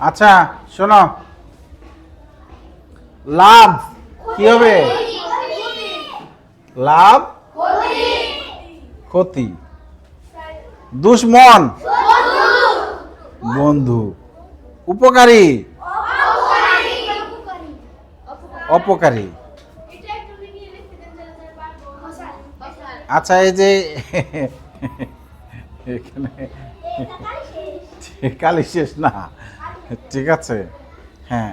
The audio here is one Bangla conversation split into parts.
আচ্ছা শোনো। লাভ, কি হবে? লাভ? ক্ষতি। দুশ্মন। বন্ধু। উপকারী। অপকারী। আচ্ছা এই যে এখানে কালি শেষ না। ঠিক আছে। হ্যাঁ।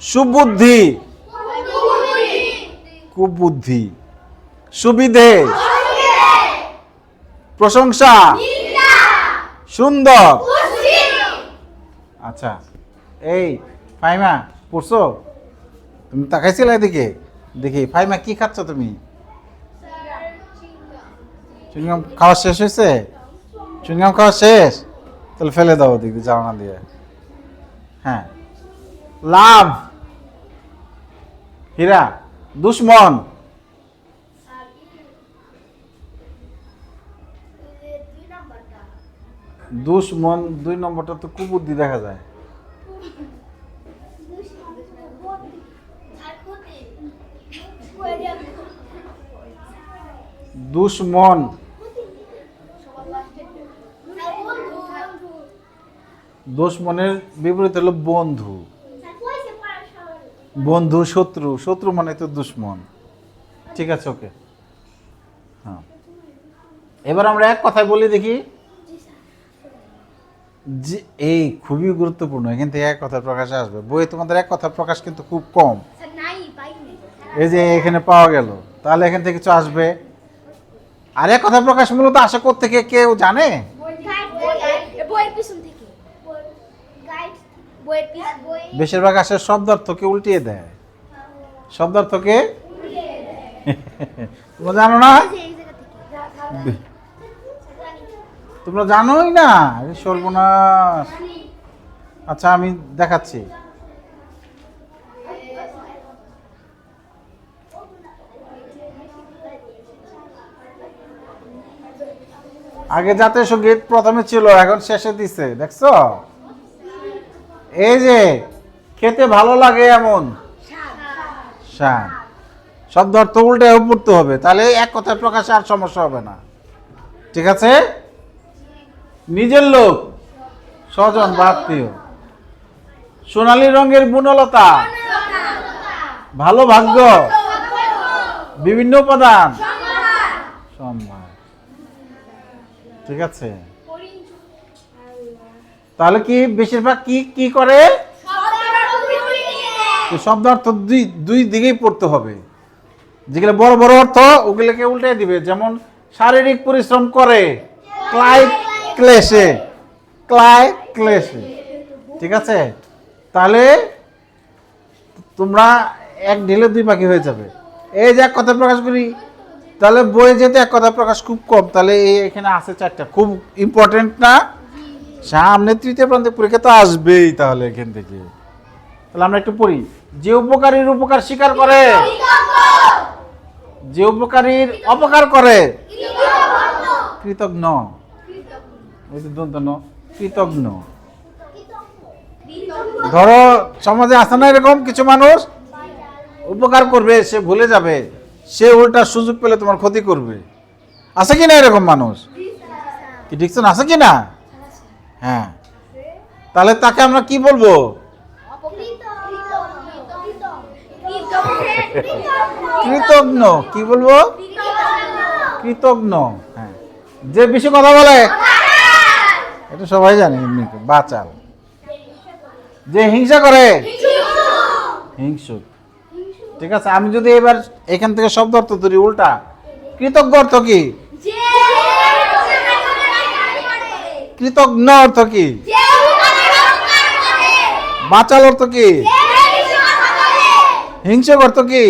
সুবুদ্ধি। কুবুদ্ধি। সুবিধে। প্রশংসা। সুন্দর। আচ্ছা। এই, ফাইমা, পড়ছো? তুমি তাকাইছিলে এদিকে? দেখি, ফাইমা, কি খাচ্ছ তুমি? চুইংগাম খাওয়া শেষ হয়েছে? চুইংগাম খাওয়া শেষ? তাহলে ফেলে দাও দেখবি জানা দিয়ে। হ্যাঁ। লাভ। হীরা। দুশ্মন। দুশ্মন দুই নম্বরটা তো কুবুদ্ধি দেখা যায়। দুশ্মন। দুশ্মনের বিপরীত হলো বন্ধু। বন্ধু, শত্রু। শত্রু মানে তো দুশ্মন। ঠিক আছে, ওকে। হ্যাঁ। এবার আমরা এক কথায় বলি দেখি। যে এই খুবই গুরুত্বপূর্ণ। এখান থেকে এক কথার প্রকাশে আসবে। বইয়ে তোমাদের এক কথার প্রকাশ কিন্তু খুব কম। এই যে এখানে পাওয়া গেল। তাহলে এখান থেকে কিছু আসবে। আর এক কথা প্রকাশ মূলত আশা থেকে কেউ জানে? বেশিরভাগ আসে শব্দার্থকে উল্টিয়ে দেয়। শব্দার্থকে তোমরা জানো না? তোমরা জানোই না? সর্বনাশ। আচ্ছা আমি দেখাচ্ছি। আগে জাতীয় সংগীত প্রথমে ছিল এখন শেষে দিছে দেখছ? এই যে খেতে ভালো লাগে এমন? শান শব্দ অর্থ উল্টে পড়তে হবে তাহলে এক কথায় প্রকাশে আর সমস্যা হবে না। ঠিক আছে? নিজের লোক স্বজন বা আত্মীয় সোনালী রঙের গুণলতা। ভালো ভাগ্য। বিভিন্ন উপাদান। সম্মান। ঠিক আছে? তাহলে কি বেশিরভাগ কি কি করে? শব্দ অর্থ দুই দুই দিকেই পড়তে হবে। যেগুলো বড় বড় অর্থ ওগুলোকে উল্টে দিবে। যেমন শারীরিক পরিশ্রম করে ক্লাই ক্লেশে ক্লাই ক্লেশে। ঠিক আছে? তাহলে তোমরা এক ঢিলে দুই পাখি হয়ে যাবে। এই যে এক কথা প্রকাশ করি তাহলে বইয়ে যেতে এক কথা প্রকাশ খুব কম তাহলে এই এখানে আছে চারটা। খুব ইম্পর্টেন্ট না? সামনে তৃতীয় প্রান্তিক পরীক্ষা তো আসবেই তাহলে এখান থেকে। তাহলে আমরা একটু পড়ি। যে উপকারীর উপকার স্বীকার করে, যে উপকারীর অপকার করে কৃতজ্ঞ দন্ত কৃতজ্ঞ ধরো, সমাজে আছে না এরকম কিছু মানুষ? উপকার করবে, সে ভুলে যাবে। সে উল্টা সুযোগ পেলে তোমার ক্ষতি করবে। আছে কি না এরকম মানুষ? কি ডিকশন আছে কি না হ্যাঁ। তাহলে তাকে আমরা কি বলব? কৃতজ্ঞ। কি বলব? কৃতজ্ঞ। হ্যাঁ। যে বেশি কথা বলে, এটা সবাই জানে এমনিতে, বাচাল। যে হিংসা করে, হিংসুক। ঠিক আছে, আমি যদি এবার এখান থেকে শব্দ অর্থ ধরি, উল্টা। কৃতজ্ঞ অর্থ কি? কৃতজ্ঞ অর্থ কি? বাঁচাল অর্থ কি? হিংসক অর্থ কি?